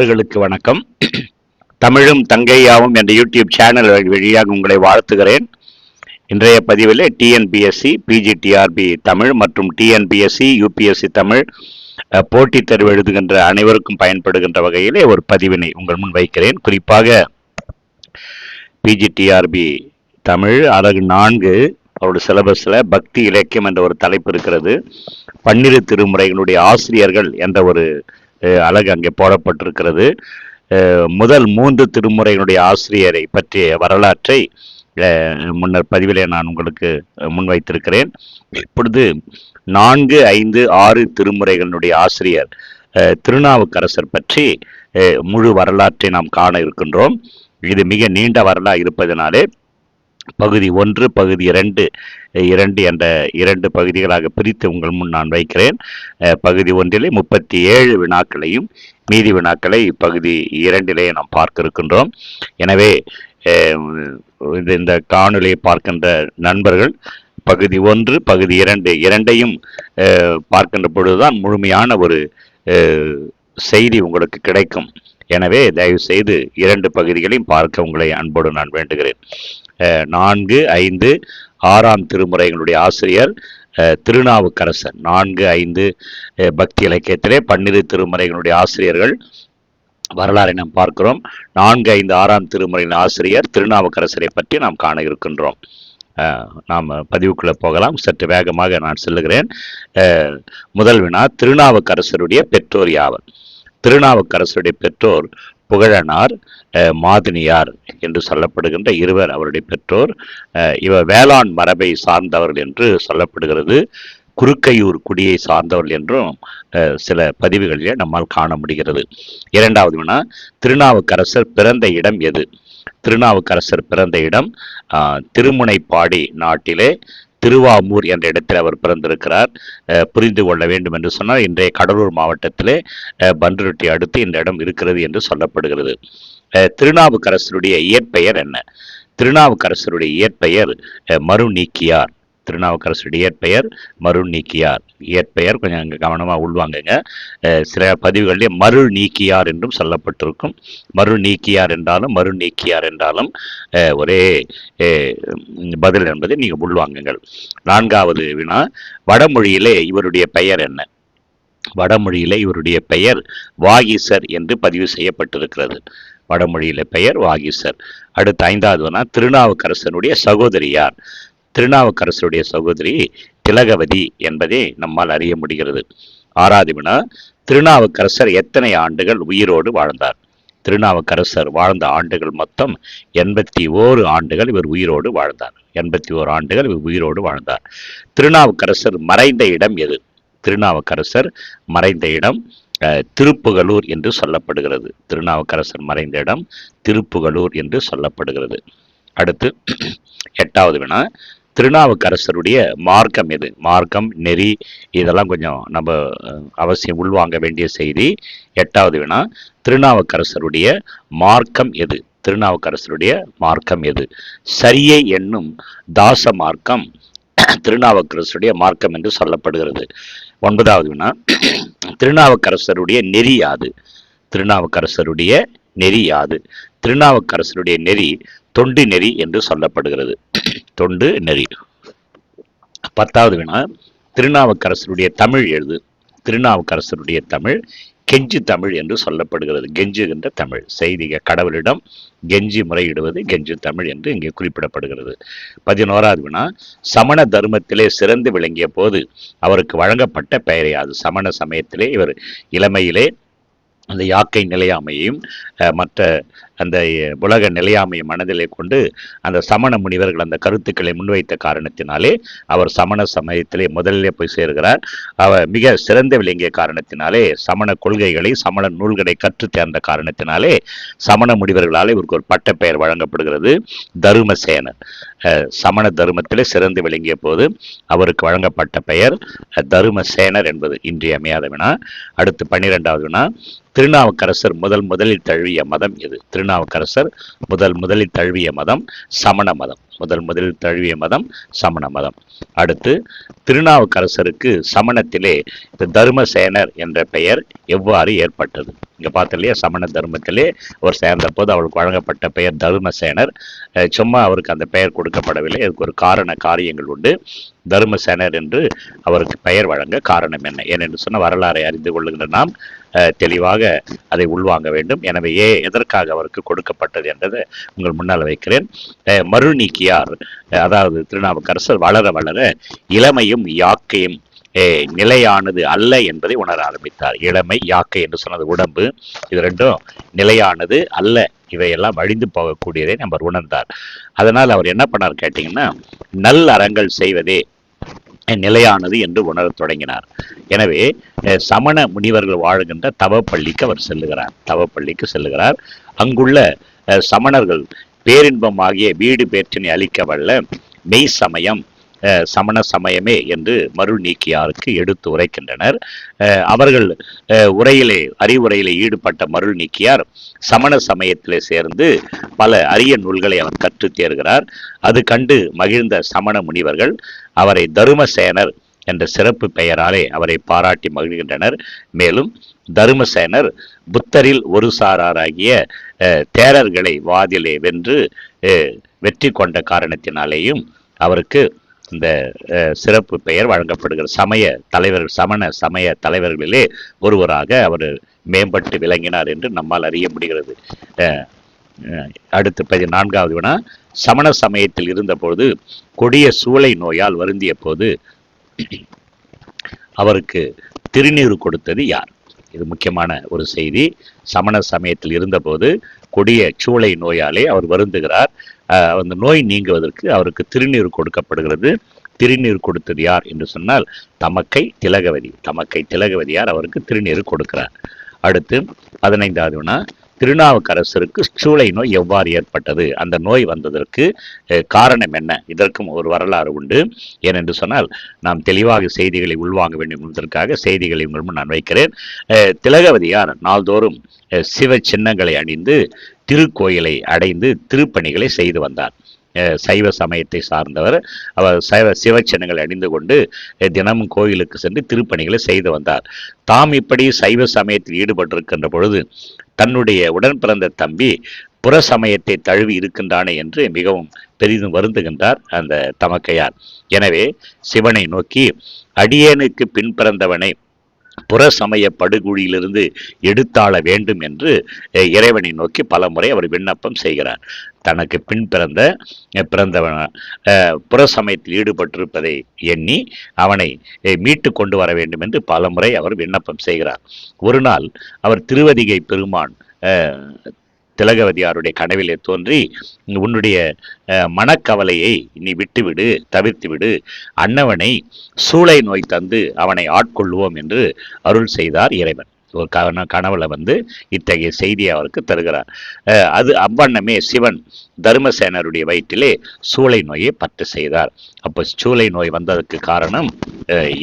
நண்பர்களுக்கு வணக்கம். தமிழும் தங்கையாவும் என்ற யூடியூப் சேனல் வழியாக உங்களை வாழ்த்துகிறேன். இன்றைய பதிவில் டிஎன்பிஎஸ்சி பிஜிடிஆர்பி தமிழ் மற்றும் டிஎன்பிஎஸ்சி யூபிஎஸ்சி தமிழ் போட்டித் தேர்வு எழுதுகின்ற அனைவருக்கும் பயன்படுகின்ற வகையிலே ஒரு பதிவினை உங்கள் முன் வைக்கிறேன். குறிப்பாக பிஜிடிஆர்பி தமிழ் அழகு நான்கு அவருடைய சிலபஸில் பக்தி இலக்கியம் என்ற ஒரு தலைப்பு இருக்கிறது. பன்னிரு திருமுறைகளுடைய ஆசிரியர்கள் என்ற ஒரு அழகு அங்கே போடப்பட்டிருக்கிறது. முதல் மூன்று திருமுறையினுடைய ஆசிரியரை பற்றிய வரலாற்றை முன்னர் பதிவிலே நான் உங்களுக்கு முன்வைத்திருக்கிறேன். இப்பொழுது நான்கு ஐந்து ஆறு திருமுறைகளினுடைய ஆசிரியர் திருநாவுக்கரசர் பற்றி முழு வரலாற்றை நாம் காண இருக்கின்றோம். இது மிக நீண்ட வரலாறு இருப்பதனாலே பகுதி ஒன்று பகுதி இரண்டு இரண்டு என்ற இரண்டு பகுதிகளாக பிரித்து உங்கள் முன் நான் வைக்கிறேன். பகுதி ஒன்றிலே முப்பத்தி ஏழு வினாக்களையும் மீதி வினாக்களை பகுதி இரண்டிலே நாம் பார்க்க இருக்கின்றோம் எனவே இந்த இந்த காணொலியை பார்க்கின்ற நண்பர்கள் பகுதி ஒன்று பகுதி இரண்டு இரண்டையும் பார்க்கின்ற பொழுதுதான் முழுமையான ஒரு செய்தி உங்களுக்கு கிடைக்கும். எனவே தயவு செய்து இரண்டு பகுதிகளையும் பார்க்க உங்களை அன்போடு நான் வேண்டுகிறேன். நான்கு ஐந்து ஆறாம் திருமுறைகளுடைய ஆசிரியர் திருநாவுக்கரசர். நான்கு ஐந்து பக்தி இலக்கியத்திலே பன்னிரு திருமுறைகளுடைய ஆசிரியர்கள் வரலாறை நாம் பார்க்கிறோம். நான்கு ஐந்து ஆறாம் திருமுறையின் ஆசிரியர் திருநாவுக்கரசரை பற்றி நாம் காண இருக்கின்றோம். நாம் பதிவுக்குள்ளே போகலாம். சற்று வேகமாக நான் செல்லுகிறேன். முதல் வினா திருநாவுக்கரசருடைய பெற்றோர் யாவர்? திருநாவுக்கரசருடைய பெற்றோர் புகழனார் மாதினியார் என்று சொல்லப்படுகின்ற இருவர் அவருடைய பெற்றோர். இவர் வேளாண் மரபை சார்ந்தவர்கள் என்று சொல்லப்படுகிறது. குறுக்கையூர் குடியை சார்ந்தவர்கள் என்றும் சில பதிவுகளிலே நம்மால் காண முடிகிறது. இரண்டாவது வினா திருநாவுக்கரசர் பிறந்த இடம் எது? திருநாவுக்கரசர் பிறந்த இடம் திருமுனைப்பாடி நாட்டிலே திருவாமூர் என்ற இடத்தில் அவர் பிறந்திருக்கிறார். புரிந்து கொள்ள வேண்டும் என்று சொன்னால் இன்றைய கடலூர் மாவட்டத்திலே அஹ், பன்ருட்டி அடுத்து இந்த இடம் இருக்கிறது என்று சொல்லப்படுகிறது. திருநாவுக்கரசருடைய இயற்பெயர் என்ன? திருநாவுக்கரசருடைய இயற்பெயர் மருநீக்கியார் திருநாவுக்கரசருடைய இயற்பெயர் மருள் நீக்கியார் இயற்பெயர் கொஞ்சம் அங்கே கவனமாக உள்வாங்குங்க. சில பதிவுகளிலே மருள் நீக்கியார் என்றும் சொல்லப்பட்டிருக்கும். மருள் நீக்கியார் என்றாலும் மருள் நீக்கியார் என்றாலும் ஒரே பதில் என்பதை நீங்கள் உள்வாங்குங்கள். நான்காவது வினா வடமொழியிலே இவருடைய பெயர் என்ன? வடமொழியிலே இவருடைய பெயர் வாகீசர் என்று பதிவு செய்யப்பட்டிருக்கிறது. வடமொழியில பெயர் வாகீசர். அடுத்த ஐந்தாவது திருநாவுக்கரசனுடைய சகோதரி யார் திருநாவுக்கரசருடைய சகோதரி திலகவதி என்பதை நம்மால் அறிய முடிகிறது. ஆறாவது வினா திருநாவுக்கரசர் எத்தனை ஆண்டுகள் உயிரோடு வாழ்ந்தார்? திருநாவுக்கரசர் வாழ்ந்த ஆண்டுகள் மொத்தம் எண்பத்தி ஓரு ஆண்டுகள் இவர் உயிரோடு வாழ்ந்தார். எண்பத்தி ஓரு ஆண்டுகள் இவர் உயிரோடு வாழ்ந்தார். திருநாவுக்கரசர் மறைந்த இடம் எது? திருநாவுக்கரசர் மறைந்த இடம் திருப்புகலூர் என்று சொல்லப்படுகிறது. திருநாவுக்கரசர் மறைந்த இடம் திருப்புகலூர் என்று சொல்லப்படுகிறது. அடுத்து எட்டாவது வினா திருநாவுக்கரசருடைய மார்க்கம் எது? மார்க்கம் நெறி இதெல்லாம் கொஞ்சம் நம்ம அவசியம் உள்வாங்க வேண்டிய செய்தி. எட்டாவது வினா திருநாவுக்கரசருடைய மார்க்கம் எது? திருநாவுக்கரசருடைய மார்க்கம் எது? சரியை என்னும் தாச மார்க்கம் திருநாவுக்கரசருடைய மார்க்கம் என்று சொல்லப்படுகிறது. ஒன்பதாவது வினா திருநாவுக்கரசருடைய நெறி யாது? திருநாவுக்கரசருடைய நெறி யாது? திருநாவுக்கரசருடைய நெறி தொண்டு நெறி என்று சொல்லப்படுகிறது. தொண்டு நெறி. பத்தாவது வினா திருநாவுக்கரசருடைய தமிழ் எழுது. திருநாவுக்கரசருடைய தமிழ் கெஞ்சு தமிழ் என்று சொல்லப்படுகிறது. கெஞ்சுகின்ற தமிழ். செய்திக கடவுளிடம் கெஞ்சி முறையிடுவது கெஞ்சு தமிழ் என்று இங்கே குறிப்பிடப்படுகிறது. பதினோராவது வினா சமண தர்மத்திலே சிறந்து விளங்கிய போது அவருக்கு வழங்கப்பட்ட பெயரே அது. சமண சமயத்திலே இவர் இளமையிலே அந்த யாக்கை நிலையாமையையும் அஹ், மற்ற அந்த உலக நிலையாமையை மனதிலே கொண்டு அந்த சமண முனிவர்கள் அந்த கருத்துக்களை முன்வைத்த காரணத்தினாலே அவர் சமண சமயத்திலே முதலிலே போய் சேர்கிறார். அவர் மிக சிறந்து விளங்கிய காரணத்தினாலே சமண கொள்கைகளை சமண நூல்களை கற்று தேர்ந்த காரணத்தினாலே சமண முனிவர்களால் இவருக்கு ஒரு பட்ட பெயர் வழங்கப்படுகிறது. தருமசேனர். சமண தர்மத்திலே சிறந்து விளங்கிய போது அவருக்கு வழங்கப்பட்ட பெயர் தருமசேனர் என்பது. இன்றியமையாத வினா. அடுத்து பன்னிரெண்டாவது வினா. திருநாவுக்கரசர் முதல் முதலில் தழுவிய மதம் எது? திருநாவுக்கரசர் முதல் முதலில் தழுவிய மதம் சமண மதம். முதல் முதலில் தழுவிய மதம் சமண மதம். அடுத்து திருநாவுக்கரசருக்கு சமணத்திலே இந்த தர்மசேனர் என்ற பெயர் எவ்வாறு ஏற்பட்டது? இங்கே பார்த்த இல்லையா சமண தர்மத்திலே அவர் சேர்ந்த போது அவருக்கு வழங்கப்பட்ட பெயர் தர்மசேனர். சும்மா அவருக்கு அந்த பெயர் கொடுக்கப்படவில்லை. அதுக்கு ஒரு காரண காரியங்கள் உண்டு. தர்மசேனர் என்று அவருக்கு பெயர் வழங்க காரணம் என்ன? ஏனென்று சொன்ன வரலாறை அறிந்து கொள்ளுகின்ற நாம் தெளிவாக அதை உள்வாங்க வேண்டும். எனவே ஏ எதற்காக அவருக்கு கொடுக்கப்பட்டது என்றதை உங்கள் முன்னால் வைக்கிறேன். மருநீக்கியார் அதாவது திருநாவுக்கரசர் வளர வளர இளமையும் யாக்கையும் நிலையானது அல்ல என்பதை உணர ஆரம்பித்தார். இளமை யாக்கை என்று சொன்னது உடம்பு. இது ரெண்டும் நிலையானது அல்ல. இவையெல்லாம் அழிந்து போகக்கூடியதை நம்பர் உணர்ந்தார். அதனால் அவர் என்ன பண்ணார் கேட்டிங்கன்னா நல் அறங்கள் செய்வதே நிலையானது என்று உணரத் தொடங்கினார். எனவே சமண முனிவர்கள் வாழுகின்ற தவப்பள்ளிக்கு அவர் செல்லுகிறார். தவப்பள்ளிக்கு செல்லுகிறார். அங்குள்ள சமணர்கள் பேரின்பமாகிய வீடு பேற்றினை அளிக்க வல்ல மெய் சமயம் சமண சமயமே என்று மருள் நீக்கியாருக்கு எடுத்து உரைக்கின்றனர். அவர்கள் உரையிலே அறிவுரையிலே ஈடுபட்ட மருள் நீக்கியார் சமண சமயத்திலே சேர்ந்து பல அரிய நூல்களை அவர் கற்றுத் தேர்கிறார். அது கண்டு மகிழ்ந்த சமண முனிவர்கள் அவரை தருமசேனர் என்ற சிறப்பு பெயராலே அவரை பாராட்டி மகிழ்கின்றனர். மேலும் தருமசேனர் புத்தரில் ஒரு சாராராகிய தேரர்களை வாதிலே வென்று வெற்றி கொண்ட காரணத்தினாலேயும் அவருக்கு இந்த சிறப்பு பெயர் வழங்கப்படுகிற சமய தலைவர்கள் சமண சமய தலைவர்களிலே ஒருவராக அவர் மேம்பட்டு விளங்கினார் என்று நம்மால் அறிய முடிகிறது. அடுத்து பதினான்காவது வினா சமண சமயத்தில் இருந்தபோது கொடிய சூளை நோயால் வருந்திய போது அவருக்கு திருநீர் கொடுத்தது யார்? இது முக்கியமான ஒரு செய்தி. சமண சமயத்தில் இருந்தபோது கொடிய சூளை நோயாலே அவர் வருந்துகிறார். அந்த நோய் நீங்குவதற்கு அவருக்கு திருநீர் கொடுக்கப்படுகிறது. திருநீர் கொடுத்தது யார் என்று சொன்னால் தமக்கை திலகவதி தமக்கை திலகவதியார் அவருக்கு திருநீர் கொடுக்கிறார். அடுத்து பதினைந்தாவதுனா திருநாவுக்கரசருக்கு சூளை நோய் எவ்வாறு ஏற்பட்டது? அந்த நோய் வந்ததற்கு காரணம் என்ன? இதற்கும் ஒரு வரலாறு உண்டு. ஏனென்று சொன்னால் நாம் தெளிவாக செய்திகளை உள்வாங்க வேண்டும் என்பதற்காக செய்திகளை உங்கள் முன் நான் வைக்கிறேன். திலகவதியார் நாள்தோறும் சிவ சின்னங்களை அணிந்து திருக்கோயிலை அடைந்து திருப்பணிகளை செய்து வந்தார். சைவ சமயத்தை சார்ந்தவர். அவர் சைவ சிவச்சின்னங்களை அணிந்து கொண்டு தினமும் கோயிலுக்கு சென்று திருப்பணிகளை செய்து வந்தார். தாம் இப்படி சைவ சமயத்தில் ஈடுபட்டிருக்கின்ற பொழுது தன்னுடைய உடன் பிறந்த தம்பி புற சமயத்தை தழுவி இருக்கின்றானே என்று மிகவும் பெரிதும் வருந்துகின்றார் அந்த தமக்கையார். எனவே சிவனை நோக்கி அடியேனுக்கு பின்பிறந்தவனை புற சமய படுகுழியிலிருந்து எடுத்தாள வேண்டும் என்று இறைவனை நோக்கி பலமுறை அவர் விண்ணப்பம் செய்கிறார். தனக்கு பின் பிறந்த பிறந்தவன் புற சமயத்தில் ஈடுபட்டிருப்பதை எண்ணி அவனை மீட்டு கொண்டு வர வேண்டும் என்று பலமுறை அவர் விண்ணப்பம் செய்கிறார். ஒரு நாள் அவர் திருவதிகை பெருமான் திலகவதியாருடைய கனவிலே தோன்றி உன்னுடைய மனக்கவலையை நீ விட்டுவிடு தவிர்த்துவிடு அன்னவனை சூளை நோய் தந்து அவனை ஆட்கொள்வோம் என்று அருள் செய்தார் இறைவன். ஒரு கன கனவுல வந்து இத்தகைய செய்தியை அவருக்கு தருகிறார். அது அவ்வண்ணமே சிவன் தர்மசேனருடைய வயிற்றிலே சூளை நோயை பற்று செய்தார். அப்போ சூளை நோய் வந்ததற்கு காரணம்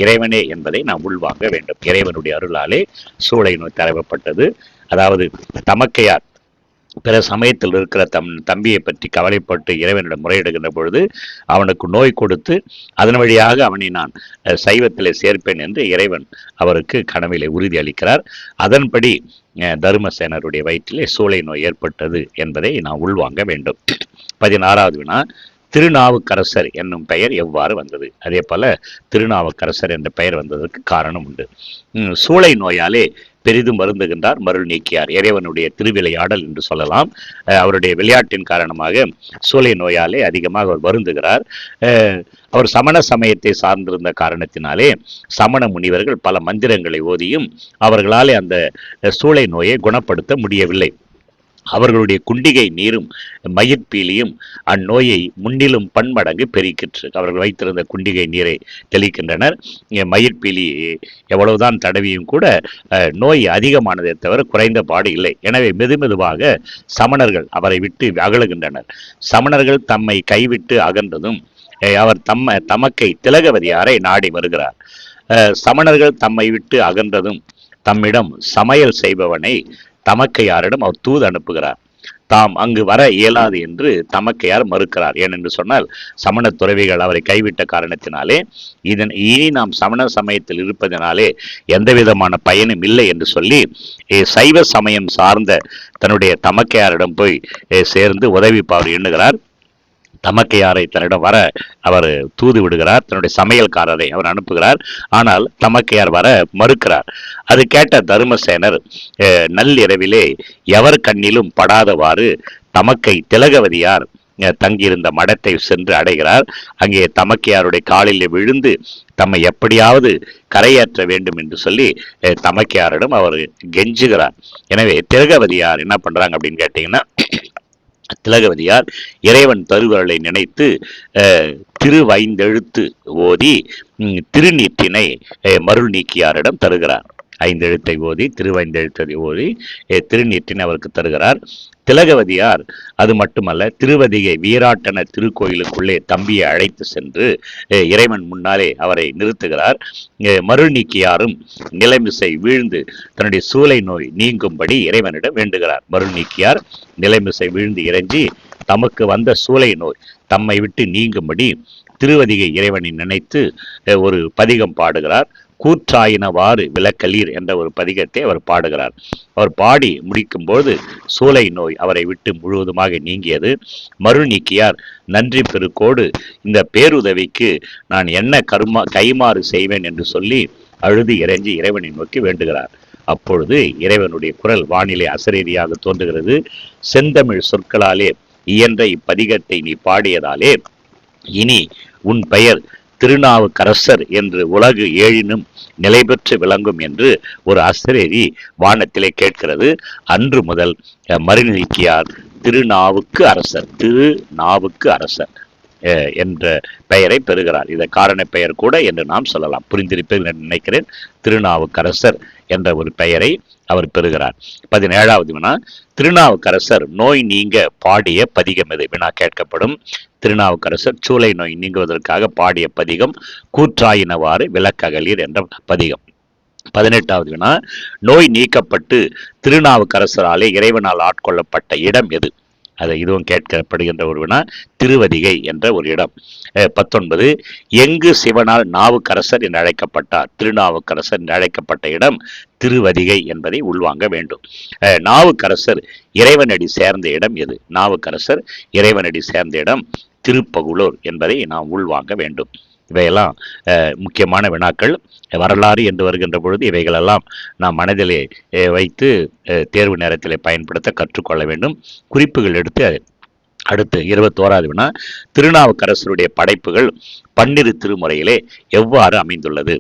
இறைவனே என்பதை நாம் உள்வாங்க வேண்டும். இறைவனுடைய அருளாலே சூளை நோய் தரவப்பட்டது. அதாவது தமக்கையார் பிற சமயத்தில் இருக்கிற தம் தம்பியை பற்றி கவலைப்பட்டு இறைவனிடம் முறையிடுகின்ற பொழுது அவனுக்கு நோய் கொடுத்து அதன் வழியாக அவனை நான் சைவத்திலே சேர்ப்பேன் என்று இறைவன் அவருக்கு கனவிலே உறுதி அளிக்கிறார். அதன்படி அஹ், தருமசேனருடைய வயிற்றிலே சூளை நோய் ஏற்பட்டது என்பதை நான் உள்வாங்க வேண்டும். பதினாறாவது வினா திருநாவுக்கரசர் என்னும் பெயர் எவ்வாறு வந்தது? அதே போல திருநாவுக்கரசர் என்ற பெயர் வந்ததற்கு காரணம் உண்டு. சூளை நோயாலே பெரிதும் வருந்துகின்றார் மருள் நீக்கியார். இறைவனுடைய திருவிளையாடல் என்று சொல்லலாம். அவருடைய விளையாட்டின் காரணமாக சூளை நோயாலே அதிகமாக அவர் வருந்துகிறார். அவர் சமண சமயத்தை சார்ந்திருந்த காரணத்தினாலே சமண முனிவர்கள் பல மந்திரங்களை ஓதியும் அவர்களாலே அந்த சூளை நோயை குணப்படுத்த முடியவில்லை. அவர்களுடைய குண்டிகை நீரும் மயிர்பீலியும் அந்நோயை முன்னிலும் பன்மடங்கு பெருக்கிற்று அவர்கள் வைத்திருந்த குண்டிகை நீரை தெளிக்கின்றனர். இங்கே மயிர்பீலி எவ்வளவுதான் தடவியும் கூட நோய் அதிகமானதை தவிர குறைந்த பாடு இல்லை. எனவே மெதுமெதுவாக சமணர்கள் அவரை விட்டு அகலுகின்றனர். சமணர்கள் தம்மை கைவிட்டு அகன்றதும் அவர் தம்ம தமக்கை திலகவதியாரை நாடி வருகிறார். சமணர்கள் தம்மை விட்டு அகன்றதும் தம்மிடம் சமையல் செய்பவனை தமக்கையாரிடம் அவர் தூது அனுப்புகிறார். தாம் அங்கு வர இயலாது என்று தமக்கையார் மறுக்கிறார். ஏனென்று சொன்னால் சமண துறவிகள் அவரை கைவிட்ட காரணத்தினாலே இதன் இனி நாம் சமண சமயத்தில் இருப்பதனாலே எந்த விதமான பயனும் இல்லை என்று சொல்லி சைவ சமயம் சார்ந்த தன்னுடைய தமக்கையாரிடம் போய் சேர்ந்து உதவி அவர் எண்ணுகிறார். தமக்கையாரை தன்னிடம் வர அவர் தூது விடுகிறார். தன்னுடைய சமையல்காரரை அவர் அனுப்புகிறார். ஆனால் தமக்கையார் வர மறுக்கிறார். அது கேட்ட தருமசேனர் நள்ளிரவிலே எவர் கண்ணிலும் படாதவாறு தமக்கை திலகவதியார் தங்கியிருந்த மடத்தை சென்று அடைகிறார். அங்கே தமக்கையாருடைய காலில் விழுந்து தம்மை எப்படியாவது கரையேற்ற வேண்டும் என்று சொல்லி தமக்கையாரிடம் அவர் கெஞ்சுகிறார். எனவே திலகவதியார் என்ன பண்றாங்க அப்படின்னு கேட்டீங்கன்னா திலகவதியார் இறைவன் தருவர்களை நினைத்து திருவைந்தெழுத்து ஓதி திருநீற்றினை மருள் நீக்கியாரிடம் தருகிறார். ஐந்தெழுத்தை ஓதி திருவைந்தெழுத்தை ஓதி திருநீற்றின் அவருக்கு தருகிறார். திலகவதியார் அது மட்டுமல்ல திருவதிகை வீராட்டன திருக்கோயிலுக்குள்ளே தம்பியை அழைத்து சென்று இறைவன் முன்னாலே அவரை நிறுத்துகிறார். மறுநீக்கியாரும் நிலைமிசை வீழ்ந்து தன்னுடைய சூளை நோய் நீங்கும்படி இறைவனிடம் வேண்டுகிறார். மறுநீக்கியார் நிலைமிசை வீழ்ந்து இறைஞ்சி தமக்கு வந்த சூளை நோய் தம்மை விட்டு நீங்கும்படி திருவதிகை இறைவனை நினைத்து ஒரு பதிகம் பாடுகிறார். கூற்றாயினவாறு விளக்கலீர் என்ற ஒரு பதிகத்தை அவர் பாடுகிறார். அவர் பாடி முடிக்கும்போது சூளை நோய் அவரை விட்டு முழுவதுமாக நீங்கியது. மறுநீக்கியார் நீக்கியார் நன்றி பெருக்கோடு இந்த பேருதவிக்கு நான் என்ன கருமா கைமாறு செய்வேன் என்று சொல்லி அழுது இறைஞ்சி இறைவனை நோக்கி வேண்டுகிறார். அப்பொழுது இறைவனுடைய குரல் வானிலை அசரீதியாக தோன்றுகிறது. செந்தமிழ் சொற்களாலே இயன்ற இப்பதிகத்தை நீ பாடியதாலே இனி உன் பெயர் திருநாவுக்கரசர் என்று உலகு ஏழினும் நிலை பெற்று விளங்கும் என்று ஒரு அசரேரி வானத்திலே கேட்கிறது. அன்று முதல் மறுநீக்கியார் திருநாவுக்கு அரசர் திருநாவுக்கு அரசர் என்ற பெயரை பெறுகிறார். இதை காரண பெயர் கூட என்று நாம் சொல்லலாம். புரிந்திருப்பேன் நினைக்கிறேன். திருநாவுக்கரசர் என்ற ஒரு பெயரை அவர் பெறுகிறார். பதினேழாவது வினா திருநாவுக்கரசர் நோய் நீங்க பாடிய பதிகம் எது? வினா கேட்கப்படும். திருநாவுக்கரசர் சூளை நோய் நீங்குவதற்காக பாடிய பதிகம் கூற்றாயினவாறு விளக்ககலீர் என்ற பதிகம். பதினெட்டாவது வினா நோய் நீக்கப்பட்டு திருநாவுக்கரசராலே இறைவனால் ஆட்கொள்ளப்பட்ட இடம் எது? அதை இதுவும் கேட்கப்படுகின்ற ஒரு வினா திருவதிகை என்ற ஒரு இடம். பத்தொன்பது எங்கு சிவனால் நாவுக்கரசர் என்று அழைக்கப்பட்டார். திருநாவுக்கரசர் என்று அழைக்கப்பட்ட இடம் திருவதிகை என்பதை உள்வாங்க வேண்டும். நாவுக்கரசர் இறைவனடி சேர்ந்த இடம் எது? நாவுக்கரசர் இறைவனடி சேர்ந்த இடம் திருப்பகுளூர் என்பதை நாம் உள்வாங்க வேண்டும். இவையெல்லாம் அஹ், முக்கியமான வினாக்கள். வரலாறு என்று வருகின்ற பொழுது இவைகளெல்லாம் நாம் மனதிலே அஹ், வைத்து அஹ், தேர்வு நேரத்திலே பயன்படுத்த கற்றுக்கொள்ள வேண்டும். குறிப்புகள் எடுத்து அடுத்து இருபத்தோராது வினா திருநாவுக்கரசருடைய படைப்புகள் பன்னிரு திருமுறையிலே எவ்வாறு அமைந்துள்ளது?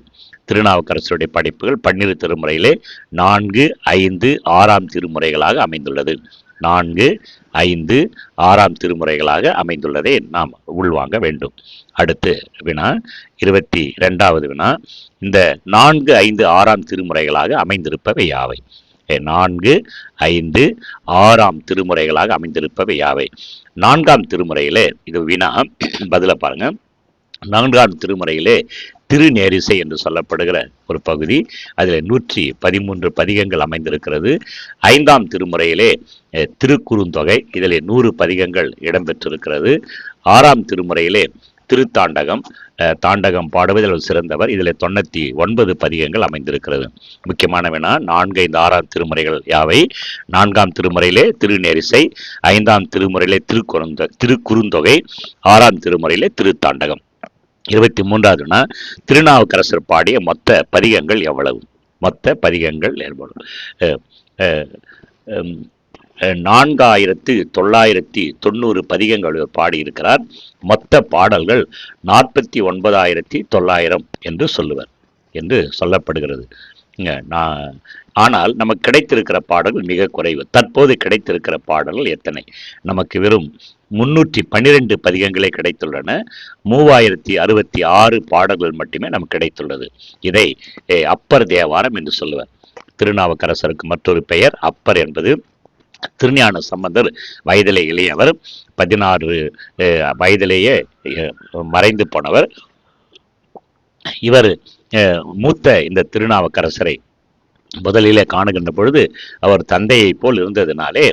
திருநாவுக்கரசருடைய படைப்புகள் பன்னிரு திருமுறையிலே நான்கு ஐந்து ஆறாம் திருமுறைகளாக அமைந்துள்ளது. நான்கு ஐந்து ஆறாம் திருமுறைகளாக அமைந்துள்ளதை நாம் உள்வாங்க வேண்டும். அடுத்து வினா இருபத்தி ரெண்டாவது வினா இந்த நான்கு ஐந்து ஆறாம் திருமுறைகளாக அமைந்திருப்பவை யாவை? நான்கு ஐந்து ஆறாம் திருமுறைகளாக அமைந்திருப்பவை யாவை? நான்காம் திருமுறையிலே இது வினா பதில பாருங்க. நான்காம் திருமுறையிலே திருநேரிசை என்று சொல்லப்படுகிற ஒரு பகுதி. அதில் நூற்றி பதிமூன்று பதிகங்கள் அமைந்திருக்கிறது. ஐந்தாம் திருமுறையிலே திருக்குறுந்தொகை இதில் நூறு பதிகங்கள் இடம்பெற்றிருக்கிறது. ஆறாம் திருமுறையிலே திருத்தாண்டகம் தாண்டகம் பாடுவதில் சிறந்தவர். இதில் தொண்ணூற்றி ஒன்பது பதிகங்கள் அமைந்திருக்கிறது. முக்கியமான வினா நான்கு ஐந்து ஆறாம் திருமுறைகள் யாவை? நான்காம் திருமுறையிலே திருநெரிசை ஐந்தாம் திருமுறையிலே திருக்குறுந்த திருக்குறுந்தொகை ஆறாம் திருமுறையிலே திருத்தாண்டகம். இருபத்தி மூன்றாவதுனா திருநாவுக்கரசர் பாடிய மொத்த பதிகங்கள் எவ்வளவு? மொத்த பதிகங்கள் ஏற்படும் நான்காயிரத்து தொள்ளாயிரத்தி தொண்ணூறு பதிகங்கள் பாடியிருக்கிறார். மொத்த பாடல்கள் நாற்பத்தி ஒன்பதாயிரத்தி தொள்ளாயிரம் என்று சொல்லுவர் என்று சொல்லப்படுகிறது. நான் ஆனால் நமக்கு கிடைத்திருக்கிற பாடல்கள் மிக குறைவு. தற்போது கிடைத்திருக்கிற பாடல்கள் எத்தனை? நமக்கு வெறும் முன்னூற்றி பன்னிரெண்டு பதிகங்களே கிடைத்துள்ளன. மூவாயிரத்தி அறுபத்தி ஆறு பாடல்கள் மட்டுமே நமக்கு கிடைத்துள்ளது. இதை அப்பர் தேவாரம் என்று சொல்லுவர். திருநாவுக்கரசருக்கு மற்றொரு பெயர் அப்பர் என்பது திருஞான சம்பந்தர் வயதிலே இளையவர் பதினாறு வயதிலேயே மறைந்து போனவர். இவர் மூத்த இந்த திருநாவுக்கரசரை முதலிலே காணுகின்ற பொழுது அவர் தந்தையைப் போல் இருந்ததினாலே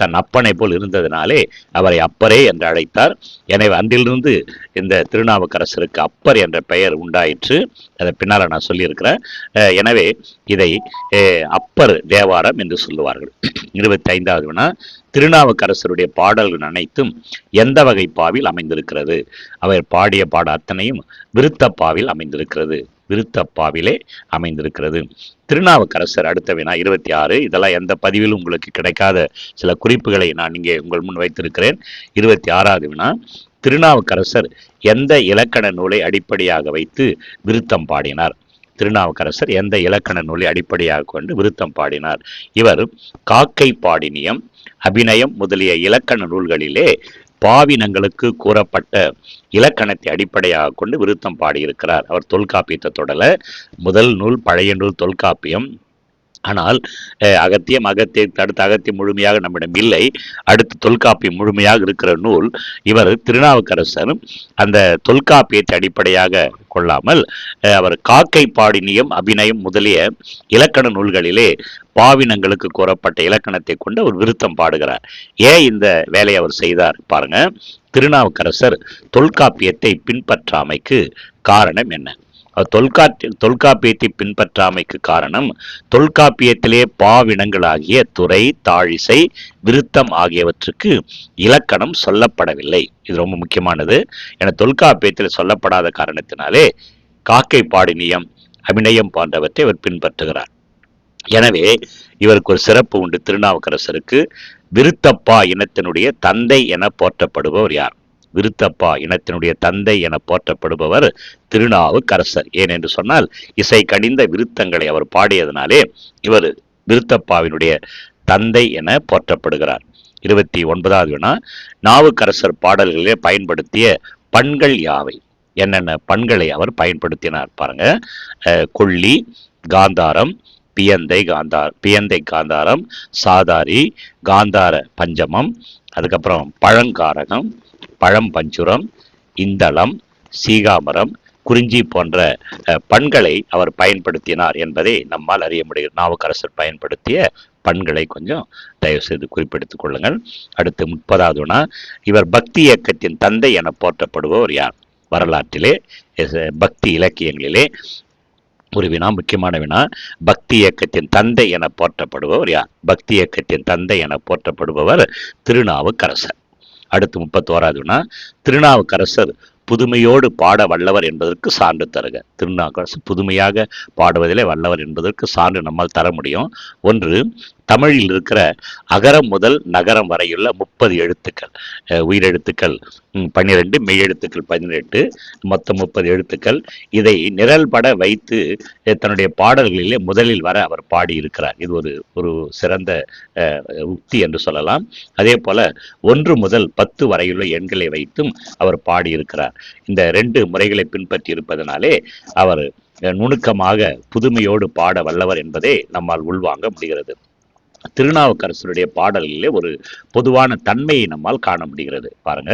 தன் அப்பனை போல் இருந்ததினாலே அவரை அப்பரே என்று அழைத்தார். எனவே அன்றிலிருந்து இந்த திருநாவுக்கரசருக்கு அப்பர் என்ற பெயர் உண்டாயிற்று. அதை பின்னால் நான் சொல்லியிருக்கிறேன். எனவே இதை அப்பர் தேவாரம் என்று சொல்லுவார்கள். இருபத்தி ஐந்தாவது வினா திருநாவுக்கரசருடைய பாடல்கள் அனைத்தும் எந்த வகை பாவில் அமைந்திருக்கிறது? அவர் பாடிய பாட அத்தனையும் விருத்தப்பாவில் அமைந்திருக்கிறது. விருத்தப்பாவிலே அமைந்திருக்கிறது. திருநாவுக்கரசர் அடுத்த வினா இருபத்தி ஆறு. இதெல்லாம் எந்த பதிவிலும் உங்களுக்கு கிடைக்காத சில குறிப்புகளை நான் இங்கே உங்கள் முன் வைத்திருக்கிறேன். இருபத்தி ஆறாவது வினா. திருநாவுக்கரசர் எந்த இலக்கண நூலை அடிப்படையாக வைத்து விருத்தம் பாடினார்? திருநாவுக்கரசர் எந்த இலக்கண நூலை அடிப்படையாக கொண்டு விருத்தம் பாடினார்? இவர் காக்கை பாடினியம் அபிநயம் முதலிய இலக்கண நூல்களிலே பாவினங்களுக்கு கூறப்பட்ட இலக்கணத்தை அடிப்படையாக கொண்டு விருத்தம் பாடியிருக்கிறார். அவர் தொல்காப்பியத்தை தொடல முதல் நூல் பழைய நூல் தொல்காப்பியம். ஆனால் அகத்தியம் அகத்தியம் அடுத்த அகத்தியம் முழுமையாக நம்மிடம் இல்லை. அடுத்து தொல்காப்பியம் முழுமையாக இருக்கிற நூல் இவர் திருநாவுக்கரசர் அந்த தொல்காப்பியத்தை அடிப்படையாக கொள்ளாமல் அவர் காக்கை பாடினியம் அபிநயம் முதலிய இலக்கண நூல்களிலே பாவினங்களுக்கு கூறப்பட்ட இலக்கணத்தை கொண்டு அவர் விருத்தம் பாடுகிறார். ஏன் இந்த வேலையை அவர் செய்தார் பாருங்க. திருநாவுக்கரசர் தொல்காப்பியத்தை பின்பற்றாமைக்கு காரணம் என்ன? அவர் தொல்காப்பியத்தை பின்பற்றாமைக்கு காரணம் தொல்காப்பியத்திலே பாவினங்களாகிய துறை தாழிசை விருத்தம் ஆகியவற்றுக்கு இலக்கணம் சொல்லப்படவில்லை. இது ரொம்ப முக்கியமானது. என தொல்காப்பியத்தில் சொல்லப்படாத காரணத்தினாலே காக்கை பாடினியம் அபிநயம் போன்றவற்றை இவர் பின்பற்றுகிறார். எனவே இவருக்கு ஒரு சிறப்பு உண்டு. திருநாவுக்கரசருக்கு விருத்தப்பா இனத்தினுடைய தந்தை என போற்றப்படுபவர் யார்? விருத்தப்பா இனத்தினுடைய தந்தை என போற்றப்படுபவர் திருநாவுக்கரசர். ஏன் என்று சொன்னால் இசை கடிந்த விருத்தங்களை அவர் பாடியதனாலே இவர் விருத்தப்பாவினுடைய தந்தை என போற்றப்படுகிறார். இருபத்தி ஒன்பதாவது வினா நாவுக்கரசர் பாடல்களிலே பயன்படுத்திய பண்கள் யாவை? என்னென்ன பண்களை அவர் பயன்படுத்தினார் பாருங்க. கொள்ளி காந்தாரம் பியந்தை காந்தார் பியந்தை காந்தாரம் சாதாரி காந்தார பஞ்சமம் அதுக்கப்புறம் பழங்காரகம் பழம்பஞ்சுரம் இந்தளம் சீகாமரம் குறிஞ்சி போன்ற பண்களை அவர் பயன்படுத்தினார் என்பதை நம்மால் அறிய முடியும் நாவுக்கரசர் பயன்படுத்திய பண்களை கொஞ்சம் தயவு செய்து கொள்ளுங்கள். அடுத்து முப்பதாவது வினா இவர் பக்தி இயக்கத்தின் தந்தை என போற்றப்படுபவர் யார்? வரலாற்றிலே பக்தி இலக்கியங்களிலே. ஒரு வினா முக்கியமான வினா பக்தி இயக்கத்தின் தந்தை என போற்றப்படுபவர் யார்? பக்தி இயக்கத்தின் தந்தை என போற்றப்படுபவர் திருநாவுக்கரசர். அடுத்து முப்பத்தோராதுன்னா திருநாவுக்கரசர் புதுமையோடு பாட வல்லவர் என்பதற்கு சான்று தருக. திருநாவுக்கரசர் புதுமையாக பாடுவதிலே வல்லவர் என்பதற்கு சான்று நம்மால் தர முடியும். ஒன்று தமிழில் இருக்கிற அகரம் முதல் நகரம் வரையுள்ள முப்பது எழுத்துக்கள். உயிரெழுத்துக்கள் ம், பன்னிரெண்டு மெய்யெழுத்துக்கள் பதினெட்டு மொத்தம் முப்பது எழுத்துக்கள். இதை நிரல்பட வைத்து தன்னுடைய பாடல்களிலே முதலில் வர அவர் பாடியிருக்கிறார். இது ஒரு ஒரு சிறந்த அஹ், உக்தி என்று சொல்லலாம். அதே போல ஒன்று முதல் பத்து வரையுள்ள எண்களை வைத்தும் அவர் பாடியிருக்கிறார். இந்த ரெண்டு முறைகளை பின்பற்றி இருப்பதனாலே அவர் நுணுக்கமாக புதுமையோடு பாட வல்லவர் என்பதை நம்மால் உள்வாங்க முடிகிறது. திருநாவுக்கரசருடைய பாடல்களிலே ஒரு பொதுவான தன்மையை நம்மால் காண முடிகிறது. பாருங்க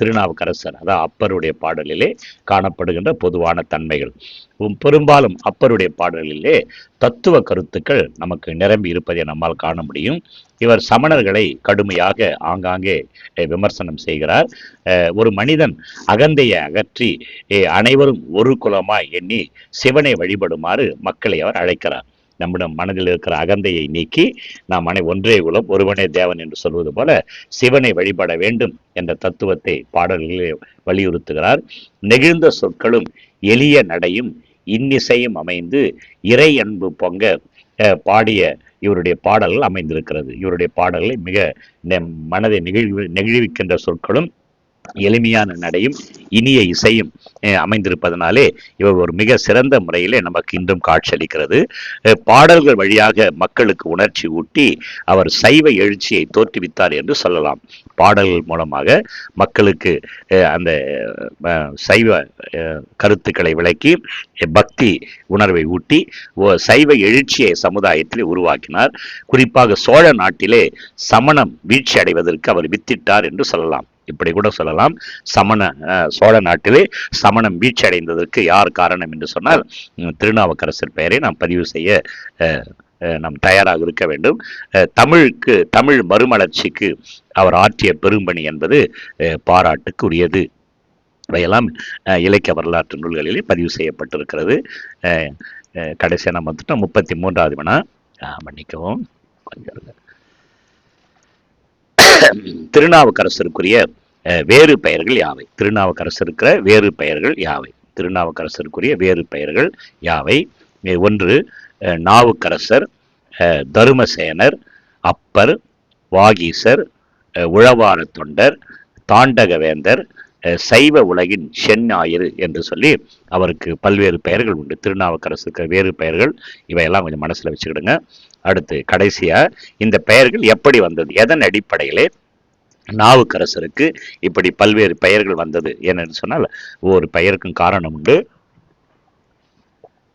திருநாவுக்கரசர் அதாவது அப்பருடைய பாடலிலே காணப்படுகின்ற பொதுவான தன்மைகள். பெரும்பாலும் அப்பருடைய பாடல்களிலே தத்துவ கருத்துக்கள் நமக்கு நிரம்பி இருப்பதை நம்மால் காண முடியும். இவர் சமணர்களை கடுமையாக ஆங்காங்கே விமர்சனம் செய்கிறார். ஒரு மனிதன் அகந்தையை அகற்றி அனைவரும் ஒரு குலமாய் எண்ணி சிவனை வழிபடுமாறு மக்களை அவர் அழைக்கிறார். நம்மிடம் மனதில் இருக்கிற அகந்தையை நீக்கி நாம் அனை ஒன்றே குலம் ஒருவனே தேவன் என்று சொல்வது போல சிவனை வழிபட வேண்டும் என்ற தத்துவத்தை பாடல்களிலே வலியுறுத்துகிறார். நெகிழ்ந்த சொற்களும் எளிய நடையும் இன்னிசையும் அமைந்து இறை அன்பு பொங்க பாடிய இவருடைய பாடல்கள் அமைந்திருக்கிறது. இவருடைய பாடல்களை மிக மனதை நெகிழ்வி நெகிழ்விக்கின்ற சொற்களும் எளிமையான நடையும் இனிய இசையும் அமைந்திருப்பதனாலே இவர் ஒரு மிக சிறந்த முறையிலே நமக்கு இன்றும் காட்சியளிக்கிறது. பாடல்கள் வழியாக மக்களுக்கு உணர்ச்சி ஊட்டி அவர் சைவ எழுச்சியை தோற்றுவித்தார் என்று சொல்லலாம். பாடல்கள் மூலமாக மக்களுக்கு அந்த சைவ அஹ், கருத்துக்களை விளக்கி பக்தி உணர்வை ஊட்டி ஓ- சைவ எழுச்சியை சமுதாயத்தில் உருவாக்கினார். குறிப்பாக சோழ நாட்டிலே சமணம் வீழ்ச்சி அடைவதற்கு அவர் வித்திட்டார் என்று சொல்லலாம். இப்படி கூட சொல்லலாம். சமண சோழ நாட்டிலே சமணம் வீழ்ச்சியடைந்ததற்கு யார் காரணம் என்று சொன்னால் திருநாவுக்கரசர் பெயரை நாம் பதிவு செய்ய நாம் தயாராக இருக்க வேண்டும். தமிழுக்கு தமிழ் மறுமலர்ச்சிக்கு அவர் ஆற்றிய பெரும்பணி என்பது பாராட்டுக்குரியது இவையெல்லாம் இலக்கிய வரலாற்று நூல்களிலே பதிவு செய்யப்பட்டிருக்கிறது. கடைசியாக நம்ம வந்துட்டோம் முப்பத்தி மூன்றாவது வேணா மன்னிக்கவும். கொஞ்சம் திருநாவுக்கரசருக்குரிய வேறு பெயர்கள் யாவை? திருநாவுக்கரசருக்கிற வேறு பெயர்கள் யாவை? திருநாவுக்கரசருக்குரிய வேறு பெயர்கள் யாவை? ஒன்று நாவுக்கரசர் தருமசேனர் அப்பர் வாகீசர் உழவார தொண்டர் தாண்டகவேந்தர் சைவ உலகின் செந்நாயிறு என்று சொல்லி அவருக்கு பல்வேறு பெயர்கள் உண்டு. திருநாவுக்கரசுக்கு வேறு பெயர்கள் இவையெல்லாம் கொஞ்சம் மனசில் வச்சுக்கிடுங்க. அடுத்து கடைசியா இந்த பெயர்கள் எப்படி வந்தது? எதன் அடிப்படையிலே நாவுக்கரசருக்கு இப்படி பல்வேறு பெயர்கள் வந்தது என்னன்னு சொன்னால் ஒவ்வொரு பெயருக்கும் காரணம் உண்டு.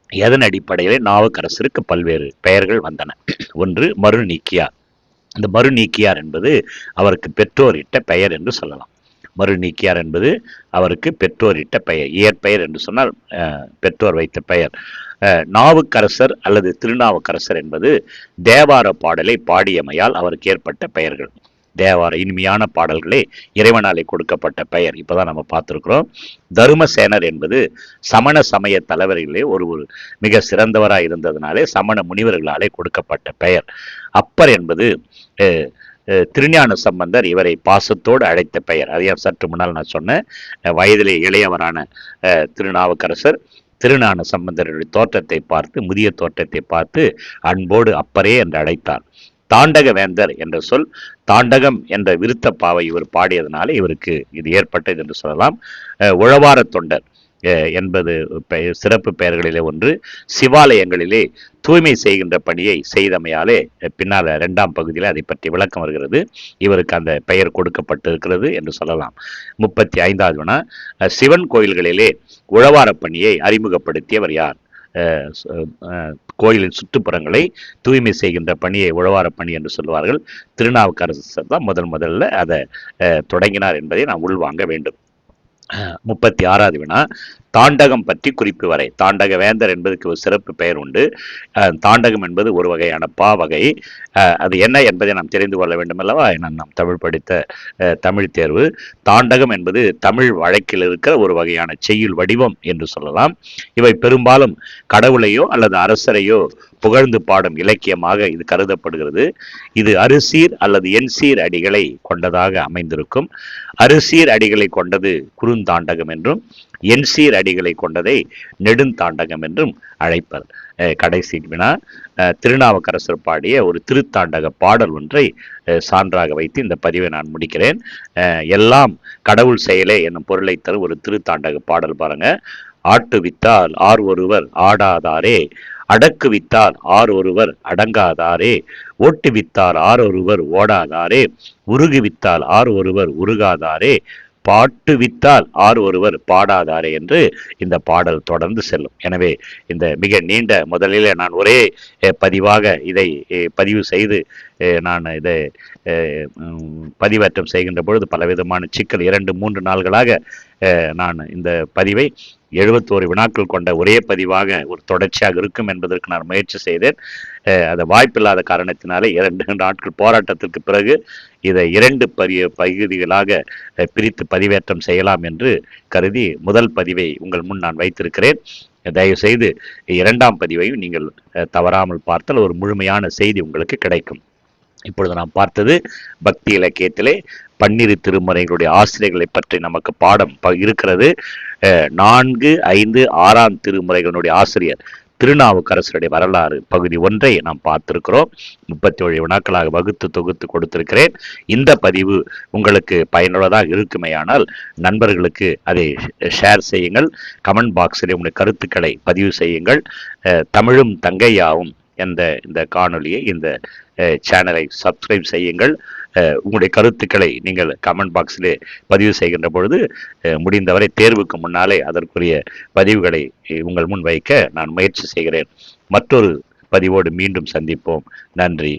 எதன் அடிப்படையிலே நாவுக்கரசருக்கு பல்வேறு பெயர்கள் வந்தன? ஒன்று மறு நீக்கியார் இந்த மறு நீக்கியார் என்பது அவருக்கு பெற்றோரிட்ட பெயர் என்று சொல்லலாம். மறு நீக்கியார் என்பது அவருக்கு பெற்றோரிட்ட பெயர் இயற்பெயர் என்று சொன்னால் பெற்றோர் வைத்த பெயர். நாவுக்கரசர் அல்லது திருநாவுக்கரசர் என்பது தேவார பாடலை பாடியமையால் அவருக்கு ஏற்பட்ட பெயர்கள். தேவார இனிமையான பாடல்களே இறைவனாலே கொடுக்கப்பட்ட பெயர். இப்போதான் நம்ம பார்த்துருக்குறோம். தருமசேனர் என்பது சமண சமய தலைவர்களே ஒரு ஒரு மிக சிறந்தவராக இருந்ததுனாலே சமண முனிவர்களாலே கொடுக்கப்பட்ட பெயர். அப்பர் என்பது திருஞான சம்பந்தர் இவரை பாசத்தோடு அழைத்த பெயர். அதையும் சற்று முன்னால் நான் சொன்னேன். வயதிலே இளையவரான திருநாவுக்கரசர். திருநான சம்பந்தருடைய தோற்றத்தை பார்த்து முதிய தோற்றத்தை பார்த்து அன்போடு அப்பரே என்று அழைத்தார். தாண்டக வேந்தர் என்ற சொல் தாண்டகம் என்ற விருத்த பாவை இவர் பாடியதனால இவருக்கு இது ஏற்பட்டது என்று சொல்லலாம். உழவார தொண்டர். என்பது சிறப்பு பெயர்களிலே ஒன்று சிவாலயங்களிலே தூய்மை செய்கின்ற பணியை செய்தமையாலே பின்னால் இரண்டாம் பகுதியில் அதை பற்றி விளக்கம் வருகிறது. இவருக்கு அந்த பெயர் கொடுக்கப்பட்டிருக்கிறது என்று சொல்லலாம். முப்பத்தி ஐந்தாவது வினா சிவன் கோயில்களிலே உழவார பணியை அறிமுகப்படுத்தியவர் யார்? கோயிலின் சுற்றுப்புறங்களை தூய்மை செய்கின்ற பணியை உழவார பணி என்று சொல்வார்கள். திருநாவுக்கரசர் தான் முதல் முதல்ல அதை தொடங்கினார் என்பதை நாம் உள்வாங்க வேண்டும். முப்பத்தி ஆறாவது வினா. தாண்டகம் பற்றி குறிப்பு வரை. தாண்டக வேந்தர் என்பதற்கு ஒரு சிறப்பு பெயர் உண்டு. தாண்டகம் என்பது ஒரு வகையான பா வகை. அது என்ன என்பதை நாம் தெரிந்து கொள்ள வேண்டும் அல்லவா? நாம் தமிழ் படித்த தமிழ் தேர்வு. தாண்டகம் என்பது தமிழ் வழக்கில் இருக்கிற ஒரு வகையான செய்யுள் வடிவம் என்று சொல்லலாம். இவை பெரும்பாலும் கடவுளையோ அல்லது அரசரையோ புகழ்ந்து பாடும் இலக்கியமாக இது கருதப்படுகிறது. இது அரிசீர் அல்லது என்சீர் அடிகளை கொண்டதாக அமைந்திருக்கும். அரிசீர் அடிகளை கொண்டது குறுந்தாண்டகம் என்றும் என்சீர் அடிகளை கொண்டதை நெடுந்தாண்டகம் என்றும் அழைப்பர். கடைசி வினா திருநாவுக்கரசர் பாடிய ஒரு திருத்தாண்டக பாடல் ஒன்றை சான்றாக வைத்து இந்த பதிவை நான் முடிக்கிறேன். எல்லாம் கடவுள் செயலே என்னும் பொருளை தரும் ஒரு திருத்தாண்டக பாடல் பாருங்க. ஆட்டு வித்தால் ஆர் ஒருவர் ஆடாதாரே அடக்கு வித்தால் ஆர் ஒருவர் அடங்காதாரே ஓட்டு வித்தார் ஆர் ஒருவர் ஓடாதாரே உருகு வித்தால் ஆர் ஒருவர் உருகாதாரே பாட்டு வித்தால் ஆறு ஒருவர் பாடாதாரே என்று இந்த பாடல் தொடர்ந்து செல்லும். எனவே இந்த மிக நீண்ட முதலில் நான் ஒரே பதிவாக இதை பதிவு செய்து நான் இதை பதிவேற்றம் செய்கின்ற பொழுது பலவிதமான சிக்கல் இரண்டு மூன்று நாள்களாக நான் இந்த பதிவை எழுபத்தோரு வினாக்கள் கொண்ட ஒரே பதிவாக ஒரு தொடர்ச்சியாக இருக்கும் என்பதற்கு நான் முயற்சி செய்தேன். அது வாய்ப்பில்லாத காரணத்தினாலே இரண்டு நாட்கள் போராட்டத்திற்கு பிறகு இதை இரண்டு பரிய பகுதிகளாக பிரித்து பதிவேற்றம் செய்யலாம் என்று கருதி முதல் பதிவை உங்கள் முன் நான் வைத்திருக்கிறேன். தயவு செய்து இரண்டாம் பதிவையும் நீங்கள் தவறாமல் பார்த்தால் ஒரு முழுமையான செய்தி உங்களுக்கு கிடைக்கும். இப்பொழுது நாம் பார்த்தது பக்தி இலக்கியத்திலே பன்னிரு திருமுறைகளுடைய ஆசிரியர்களை பற்றி நமக்கு பாடம் இருக்கிறது. நான்கு ஐந்து ஆறாம் திருமுறைகளுடைய ஆசிரியர் திருநாவுக்கரசருடைய வரலாறு பகுதி ஒன்றை நாம் பார்த்திருக்கிறோம். முப்பத்தி ஏழு வினாக்களாக வகுத்து தொகுத்து கொடுத்திருக்கிறேன். இந்த பதிவு உங்களுக்கு பயனுள்ளதாக இருக்குமேயானால் நண்பர்களுக்கு அதை ஷேர் செய்யுங்கள். கமெண்ட் பாக்ஸில் உங்களுடைய கருத்துக்களை பதிவு செய்யுங்கள். தமிழும் தங்கையாவும் என்ற இந்த காணொலியை இந்த சேனலை சப்ஸ்கிரைப் செய்யுங்கள். உங்களுடைய கருத்துக்களை நீங்கள் கமெண்ட் பாக்ஸிலே பதிவு செய்கின்ற பொழுது முடிந்தவரை தேர்வுக்கு முன்னாலே அதற்குரிய பதிவுகளை உங்கள் முன் வைக்க நான் முயற்சி செய்கிறேன். மற்றொரு பதிவோடு மீண்டும் சந்திப்போம். நன்றி.